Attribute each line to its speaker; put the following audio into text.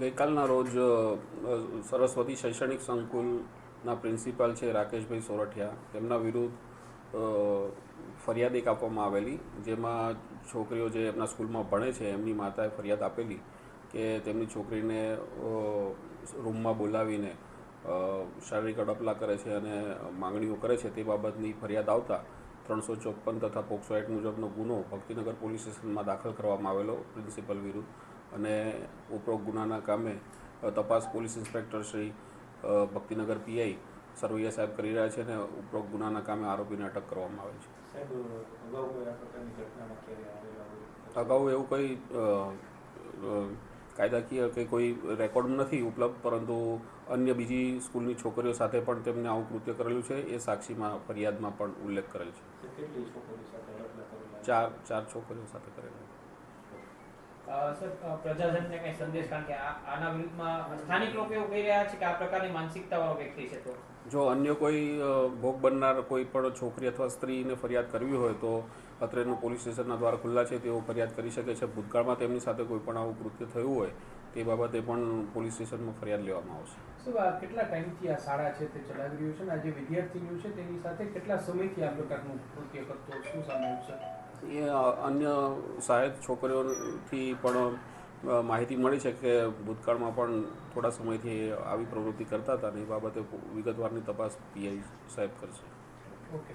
Speaker 1: ગઈકાલના રોજ સરસ્વતી શૈક્ષણિક સંકુલના પ્રિન્સિપાલ છે રાકેશભાઈ સોરઠિયા. તેમના વિરુદ્ધ ફરિયાદ એક આપવામાં આવેલી, જેમાં છોકરીઓ જે એમના સ્કૂલમાં ભણે છે, એમની માતાએ ફરિયાદ આપેલી કે તેમની છોકરીને રૂમમાં બોલાવીને શારીરિક અડપલા કરે છે અને માંગણીઓ કરે છે તે બાબતની ફરિયાદ આવતા ત્રણસો ચોપન તથા પોક્સો એક્ટ મુજબનો ગુનો ભક્તિનગર પોલીસ સ્ટેશનમાં દાખલ કરવામાં આવેલો પ્રિન્સિપલ વિરુદ્ધ અને ઉપરોક્ત ગુનાના કામે તપાસ police inspector Shri Bhaktinagar PI Sarvaiya સાહેબ કરી રહ્યા છે અને ઉપરોક્ત ગુનાના કામે આરોપીને અટક કરવામાં આવે છે.
Speaker 2: અગાઉ
Speaker 1: એવું કંઈ કાયદાકીય કે કોઈ રેકોર્ડ નથી ઉપલબ્ધ પરંતુ અન્ય બીજી સ્કૂલની છોકરીઓ સાથે પણ તેમને આવું કૃત્ય કરેલું છે એ સાક્ષીમાં ફરિયાદમાં પણ ઉલ્લેખ કરેલ છે. ચાર ચાર છોકરીઓ સાથે કરેલો
Speaker 3: પ્રજાજનને કઈ સંદેશ? કારણ કે આ- આના વિરુદ્ધમાં સ્થાનિક લોકો એવું કહી રહ્યા છે કે આ પ્રકારની માનસિકતા વાળો વ્યક્તિ છે તો.
Speaker 1: જો અન્ય કોઈ ભોગ બનનાર કોઈ પણ છોકરી અથવા સ્ત્રીને ફરિયાદ કરવી હોય તો અત્રેનું પોલીસ સ્ટેશનના દ્વાર ખુલ્લા છે તેઓ ફરિયાદ કરી શકે છે. ભૂતકાળમાં તેમની સાથે કોઈ પણ આવું કૃત્ય થયું હોય તે બાબતે પણ પોલીસ સ્ટેશનમાં ફરિયાદ લેવામાં આવશે.
Speaker 4: શું આ કેટલા ટાઈમથી આ શાળા છે તે ચલાવી રહ્યું છે અને આ જે વિદ્યાર્થીનીઓ છે તેની સાથે કેટલા સમયથી આ પ્રકારનું કૃત્ય કરતો? શું સામે છે?
Speaker 1: એ અન્ય સહાયક છોકરીઓથી પણ માહિતી મળી છે કે ભૂતકાળમાં પણ થોડા સમયથી આવી પ્રવૃત્તિ કરતા હતા અને એ બાબતે વિગતવારની તપાસ પીઆઈ સાહેબ કરશે.
Speaker 4: ઓકે